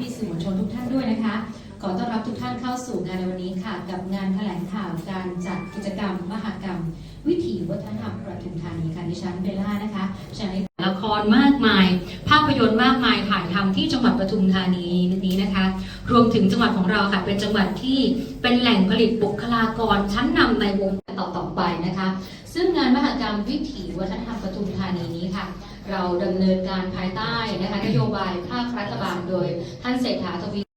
พี่สื่อมวลชนทุกท่านด้วยนะคะ ขอต้อนรับทุกท่านเข้าสู่งานในวันนี้ค่ะ กับงานแถลงข่าวการจัดกิจกรรม มหกรรม วิถีวัฒนธรรมประทุมธานีค่ะดิฉันเบลล่านะคะใช้ละครมากมาย พยนตร์มากมายถ่ายทำที่จังหวัดปทุมธานีนี้นะคะ รวมถึงจังหวัดของเราค่ะ เป็นจังหวัดที่เป็นแหล่งผลิตบุคลากรชั้นนำในวงการต่อๆไปนะคะ ซึ่งงานมหกรรมวิถีวัฒนธรรมปทุมธานีนี้ค่ะ เราดำเนินการภายใต้นะคะนโยบายภาครัฐบาลโดยท่านเศรษฐาทวี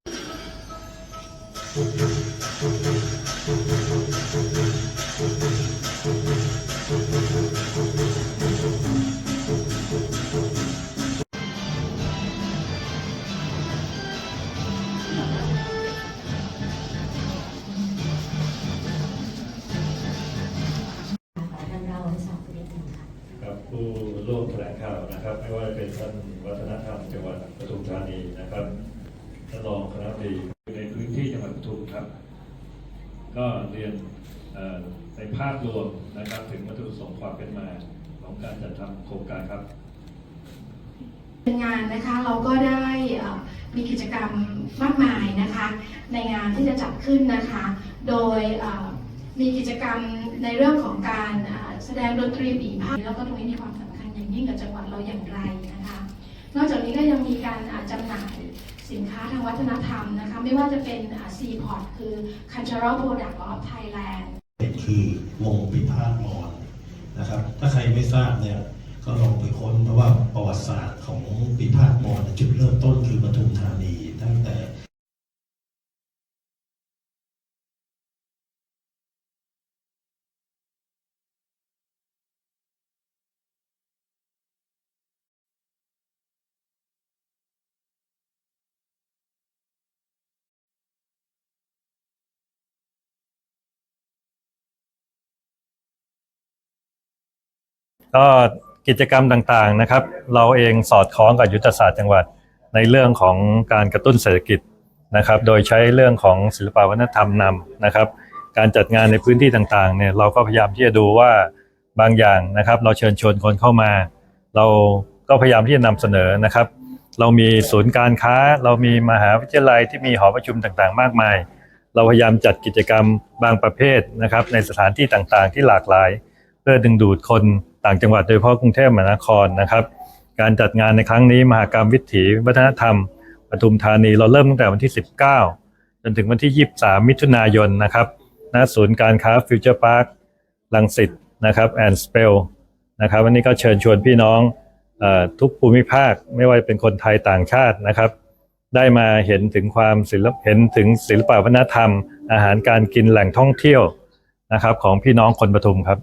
ท่านวัฒนธรรมจังหวัดปทุมธานีนะครับท่านรองคณะบดีในพื้นที่จังหวัดปทุมครับ ก็เรียนในภาพรวมนะครับถึงวัตถุประสงค์ความเป็นมาของการจัดทำโครงการครับงานนะคะเราก็ได้มีกิจกรรมมากมายนะคะ ในงานที่จะจัดขึ้นนะคะ โดยมีกิจกรรมในเรื่องของการแสดงดนตรีปีพาทแล้วก็ตรงนี้มีความสำคัญ อย่างยิ่งกับจังหวัดเราอย่างไรนะคะ นอกจากนี้ก็ยังมีการอ่าจำหน่ายสินค้าทางวัฒนธรรมนะคะ ไม่ว่าจะเป็น C-POT คือ Cultural Product of Thailand คือวงพิพาทมอนนะครับ ถ้าใครไม่ทราบเนี่ยก็ลองไปค้นเพราะว่าประวัติศาสตร์ของพิพาทมอนจุดเริ่มต้นคือปทุมธานีตั้งแต่ ก็กิจกรรมต่างๆนะครับ เราเองสอดคล้องกับยุทธศาสตร์จังหวัดในเรื่องของการกระตุ้นเศรษฐกิจนะครับ โดยใช้เรื่องของศิลปวัฒนธรรมนำนะครับ การจัดงานในพื้นที่ต่างๆเนี่ยเราก็พยายามที่จะดูว่าบางอย่างนะครับ เราเชิญชวนคนเข้ามา เราก็พยายามที่จะนำเสนอนะครับ เรามีศูนย์การค้า เรามีมหาวิทยาลัยที่มีหอประชุมต่างๆ มากมาย เราพยายามจัดกิจกรรมบางประเภทนะครับ ในสถานที่ต่างๆ ที่หลากหลาย เพื่อดึงดูดคน ต่างจังหวัดโดยเฉพาะกรุงเทพมหานครนะครับ การจัดงานในครั้งนี้มหากรรมวิถีวัฒนธรรมปทุมธานีเราเริ่มตั้งแต่วันที่ 19 จนถึงวันที่ 23 มิถุนายนนะครับณศูนย์การค้าฟิวเจอร์พาร์คลังสิตนะครับแอนด์สเปลนะครับวันนี้ก็เชิญชวนพี่น้องออทุกภูมิภาคไม่ว่าจะเป็นคนไทยต่างชาตินะครับ ได้มาเห็นถึงความศิลปเห็นถึงศิลปวัฒนธรรม อาหารการกินแหล่งท่องเที่ยวนะครับของพี่น้องคนปทุมครับ